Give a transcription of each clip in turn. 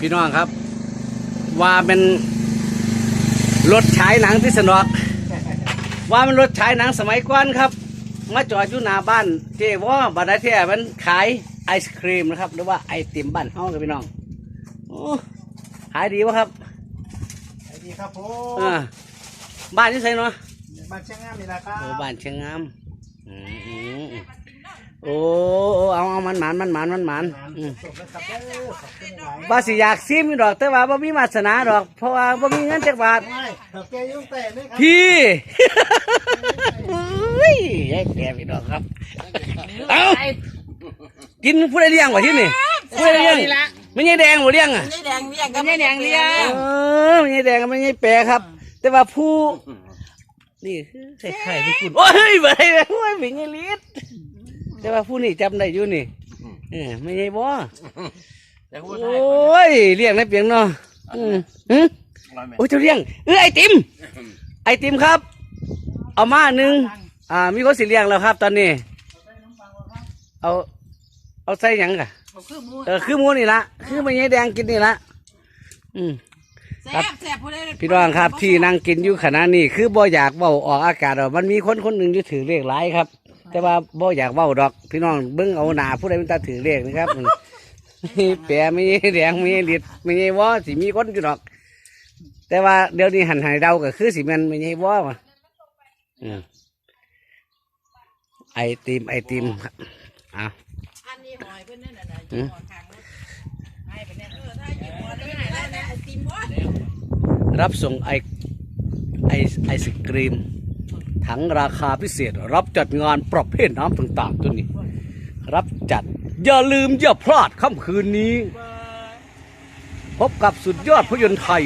พี่น้องครับ ว่าเป็นรถฉายหนังที่สนอก ว่ามันรถฉายหนังสมัยก่อนครับ มาจอดอยู่หน้าบ้าน เจว่าบัดได้แท้มันขายไอศครีมนะครับ หรือว่าไอติมบ้านเฮากับพี่น้องโอ้ขายดีวะครับสวัสดีครับผมอ่าบ้านนี่ใส่เนาะบ้านเชียงงามนี่แหละครัโอ้บบ้านเชียงงามอืมอืมอืม โอ้โอ้เอาเอามันหมานมันหมานมันหมานอืมสดนะครับเด้อขอบคุณหลายบ่สิอยากซิมอยู่ดอก แต่ว่าบ่มีวาสนาดอก เพราะว่าบ่มีเงินจักบาท ไม่เถาแกยุ่งแต่เลยครับพี่ อุ้ยยายแก่พี่น้องครับ เอ้ากินผู้ใดเลี้ยงวะที่นี่ผู้ใดเลี้ยงไม่ใช่แดงบ่เลี้ยงอะไม่แดงเลี้ยงก็ไม่แดงเลี้ยงเออไม่ใช่แดงก็ไม่ใช่แปรครับ แต่ว่าผู้นี่คือคล้ายๆพี่คุณโอ้ยบ่ได้เลยโอ้ยเป็นไงลิศ แต่ว่าผู้นี่จำได้อยู่นี่เออไม่ใช่บ่โอ้ยเลี้ยงในเปียงเนาะอืมอืมโอ้ยเจ้าเลี้ยงเออไอติม ไอติมครับ เอามาหนึ่งอ่า มีคนสิเลี้ยงแล้วครับ ตอนนี้ เอา เอาใส่หยังกะคือมูเออคือหมูนี่ละคือไม่ใช่แดงกินนี่ละอืม แซ่บแซ่บผู้ใดพี่น้องครับที่นั่งกินอยู่ขณะนี้คือบ่อยากเว้าออกอากาศหรอกมันมีคนคนหนึ่งที่ถือเลขหลายครับ แต่ว่าบ่อยากเว้าดอก พี่น้องเบิ่งเอาหนาผู้ใดเป็นตาถือเลขนะครับ มีแปรไม่ใช่แดงไม่ใช่ลิดไม่ใช่วอสิมีคนอยู่ดอก แต่ว่าเดี๋ยวนี้หันหายเดาก็คือสิแมันไม่ใช่วอว่ะอืมไอติมไอติมครับเอาอันนี้หอยเพิ่นนั่นน่ะนะอยู่หอทางรถให้ไปเนี่ยเออถ้าอยู่หอได้ไหนแล้วนะไอติมวะรับส่งไอไอไอศกรีม ถังราคาพิเศษรับจัดงานประเภทน้ำต่างๆตัวนี้ รับจัดอย่าลืมอย่าพลาดค่ำคืนนี้ พบกับสุดยอดพยนตร์ไทย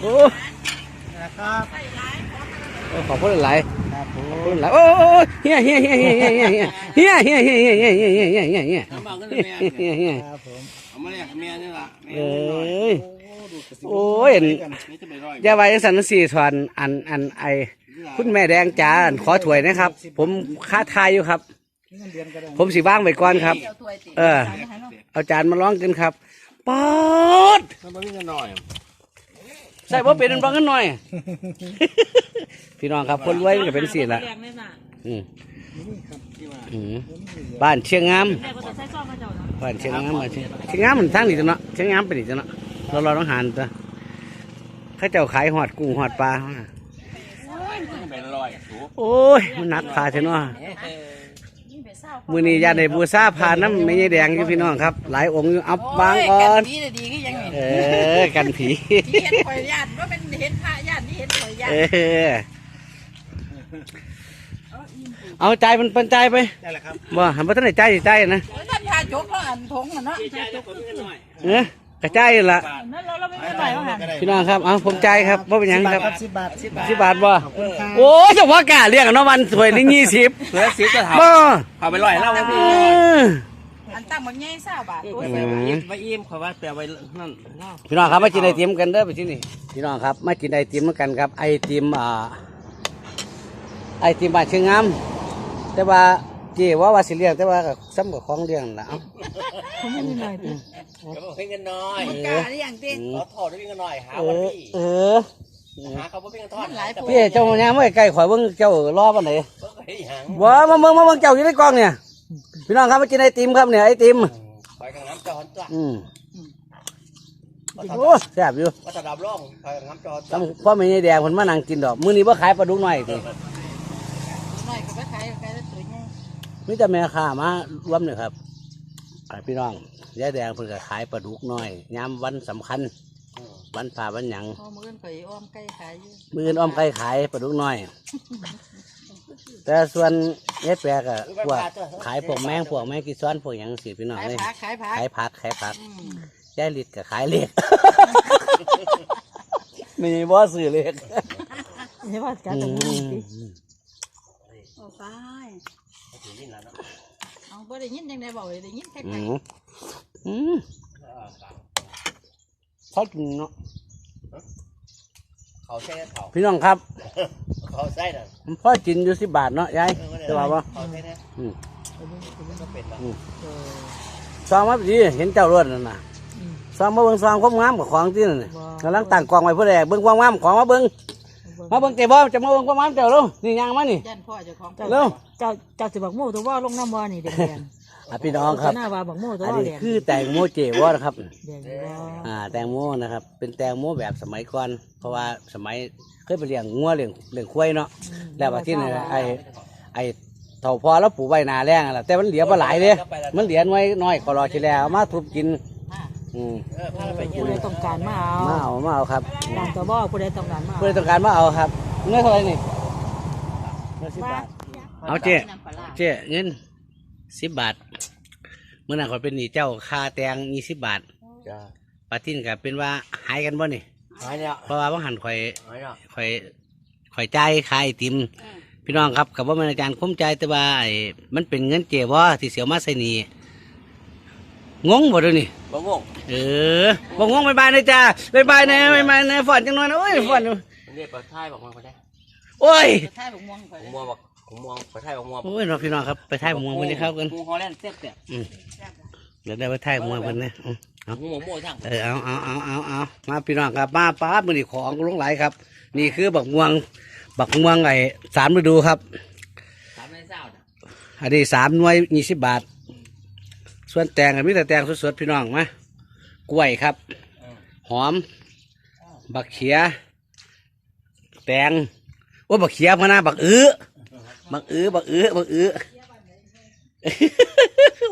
โอ้นะครับโอ้ขอบคุณหลายครับผขอบคุมณหลายโอ้โอ้โอ้เฮียเฮียเฮียเฮียเฮียเฮียเฮียเฮียเฮียเฮียเฮียเฮียเฮียเฮียเฮียเอามาก็เลยแม่เฮียเฮียครับผมเอามาเรียกแม่นี่ล่ะแม่เอ้นี่หน่อยยโอ้ดูกระสิบโอ้ยนี่จะไป ร้อยอย่าไว้จังสันสี่สอนอันอันไอคุณแม่แดงจ๋าขอถวยนะครับ ผมค้าทายอยู่ครับนี่เงินเดือนก็ได้ผมสิว่างไปก่อนครับเจ้าถ้วยติเออ เอาจานมาล้องกันครับปอดมันไม่มีเงินหน่อยใส่บ่เป็นบ้างกันหน่อย พี่น้องครับคนรวยมันก็เป็นสิละอืมนี่ครับอืมบ้านเชียงงามแม่ก็จะใส่ซองมาเจ้าเนาะบ้านเชียงงามบ้านเชียงเชียงงามมันทางนี้จ้ะเนาะเชียงงามเป็นนี่จ้ะเนาะ เราเราต้องหานจ้ะเข้าเจ้าขายหอดกุ้งหอดปลาเป็นร้อยถูกโอ้ย มันหนักขาเช่เนาะนี่ไปเศร้ามือนี้ยาในบูซาพาน้ำไม่ใช่แดงอยู่พี่น้องครับ หลายองค์อยู่อับวางก่อนดีดีก็ยังเออ กันผีที่เห็นข่อยญาติว่าเป็นเห็นพระญาติที่เห็นข่อยญาติเออเอาใจมันเป็นใจไปได้แล้วครับบ่หันมาท่านไหนใจสิใจนะท่านพาจกเขาอันทงอะเนาะเออ กระใจละนั่นเราเราไม่ได้ไหวว่าหันพี่น้องครับเอาผมใจครับว่าเป็นหยังครับสิบบาทสิบบาทสิบบาทบ่ขอบคุณครับโอ้ยเฉพาะกล้าเรียกกันเนาะวันสวยนี่ยี่สิบเหลือสิบจะถามบ่เอาไปร้อยแล้วเอพี่ออันตั้งบางแง่เศร้าบาทไปอิ่มไปอิ่มขอว่าแต่ไว้นั่นเล่าพี่น้องครับมากินไอติมกันเด้อไปที่นี่พี่น้องครับมากินไอติมกันครับไอติมอ่าไอติมบ้านเชียงงามแต่ว่าเจีว่าว่าสิเลี้ยงแต่ว่าก็ซ้ำกับของเลี้ยงนั่นล่ะเอ้า ก็บอกให้เงินน้อยมันกล้าหรือยังติขอถอดด้วยเงินหน่อยหาเอวันอพี่เออหาเขาว่าเป็นเงินทอดมันหลายตัวพี่เจ้ามันยังไม่ไกลข่อยเบิ่งเจ้ารอปานไหนเฮ้ยหางว้ามาเบิ่งมาเบิ่งเจ้าอยู่ในกล่องเนี่ยพี่น้องครับมากินไอติมครับเนี่ยไอติมคอยกังน้ำจอนจ้ะอืมว่าโอ้แซ่บอยู่จะดับร่องคอยกังน้ำจอนซ้ำพ่อแม่ยายแดงคนมานั่งกินดอกมื้อนี้บ่ขายปลาดุกน้อยติน้อยก็ไปขายขายได้ตัวใหญ่มีแต่แม่ค้ามารวมเนี่ยครับอ่า พี่น้องยายแดงเพิ่นก็ขายปลาดุกน้อยยามวันสำคัญ วันผ่าวันหยังพอมื้อข่อยอ้อมไก่ขายอยู่มืออนอ้อมไก่ขายปลาดุกน้อย แต่ส่วนยายแปรก็พวกขายพวกแมงพวกแมงกีซ้อนพวกหยังสิพี่น้องขายเลยผักขายผักขายผักขายผักอืมยายลิดก็ขายเล็กไม่ใช่บ่ซื้อเล็กใช่ป่ะจ้าอืตรงนี้มโอ้ตาย เอาบ่ได้ยินยังได้บอกเลยได้ยินแค่อืไก่มอืมพอกินเนาะเขาใช่เขาพี่น้องครับเขาใช่น่ะมันพอกินอยู่สิบบาทเนาะยายจะว่าบ่เขาใช่นะอืมก็เป็นนะซองมาดีเห็นเจ้ารถนั่นน่ะซองมาเบิ่งซองความงามของที่นั่นน่ะกำลังตั้งกองไว้เพื่อแลเบิ่งความงามของมาเบิ่ง มาเบิ่งเตะบอลจะมาเบิ่งความงามเจ้าลูกนี่ยังมานี่ยันพ่อเจ้าของเร็วเจ้าเจ้าสิบักโม่ตัวว่าลงน้ำบ่อนี่เด็กเรียนอะพี่น้องครับหน้าว่าบักโม่ตัวอันว่านี้เรียนคือแตงโมเจวอนะครับเรียนอยู่บ่อ่าแตงโมนะครับ เป็นแตงโมแบบสมัยก่อน เพราะว่าสมัยเคยไปเลี้ยงงัวเลี้ยงเลี้ยงควายเนาะ แล้วว่าที่นี่ไอ้ไอ้เถ่าพอแล้วปลูกใบนาแรงอะล่ะแต่มันเหลือมาหลายเลยมันเหลือไว้น้อยก็รอชิแล้วเอามาทุบกิน อืมเออพาเราไปกินผู้ใดต้องการมาเอามาเอามาเอาครับร้านตัวบ่ผู้ใดต้องการมาเพื่อต้องการมาเอาครับเงินเท่าไหร่นี่เงินสิบบาทเอาเจ๊น้ำปลาร้าเจ๊เงินสิบบาทเมื่อนั้นขอยเป็นหนี้เจ้าค่าแตงยี่สิบบาทจ้าปาทินกับเป็นว่าหายกันบ่นี่ หายแล้วเพราะว่าบางหันข่อยหายแล้วข่อยข่อยใจายค่าไอติม พี่น้องครับกับว่ามันอาจารย์คุ้มใจแต่ว่าไอ้มันเป็นเงินเจ็บว่าที่เสียวมาใส่หนี งงบ่เดูนี่บ่งงเออบ่งงบายบายนะจ้าบายบายนะบายบายนะฝอนจังหน่อยนะโอ้ยฝอนอยู่อันนี้ปลาท้ายบอกมันไปได้โอ้ยท้ายบักม่วงไปผมมองบอกผมมองปลาท้ายบอกมองโอ้ยน้องพี่น้องครับไปถ่ายหมวงวันนี้ครับกันหมูฮอลแลนด์เซ็ตเนี่ยเดี๋ยวได้ไปถ่ายหมวงวันนี้อืมหมูหมูหมูทั้งเออเอาเอาเอาเอาเอามาพี่น้องครับมาป้าบมือนี่ของลงไหลายครับ นี่คือบักม่วง บักม่วงไอ้สามฤดูครับสามในเศร้าน่ะอันนี้สามหน่วยยี่สิบบาท ส่วนแตงอันนี้แต่แตงสดๆพี่น้องมากล้วยครับ หอม บักเขีย แตงว่าบักเขียพะนะบักอื้อบักอื้อบักอื้อบักอื้อ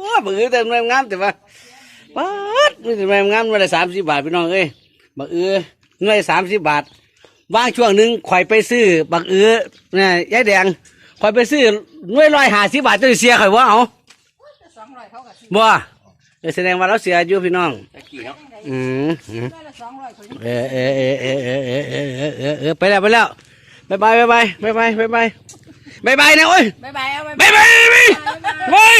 ว่าบักอื้อแต่มันงามแต่ว่าป๊าดมันแต่มันงามมันละสามสิบบาทพี่น้องเอ้ยบักอื้อหน่วยสามสิบบาทว่างช่วงหนึ่งข่อยไปซื้อบักอื้อเนี่ยยายแดงข่อยไปซื้อหน่วยร้อยห้าสิบบาทจะเสียข่อยว่าเอา บ่เออแสดงว่าเราเสียอยู่พี่น้องตะกี้เนาะอืมอืมได้ละสองร้อยเขายังเออเออเออเออเออเออเออเออเออเออไปแล้วไปแล้วบายบายบายบายบายบายบายบายบายบายนะโอ้ยบายบายเอาไปบายบายบายบาย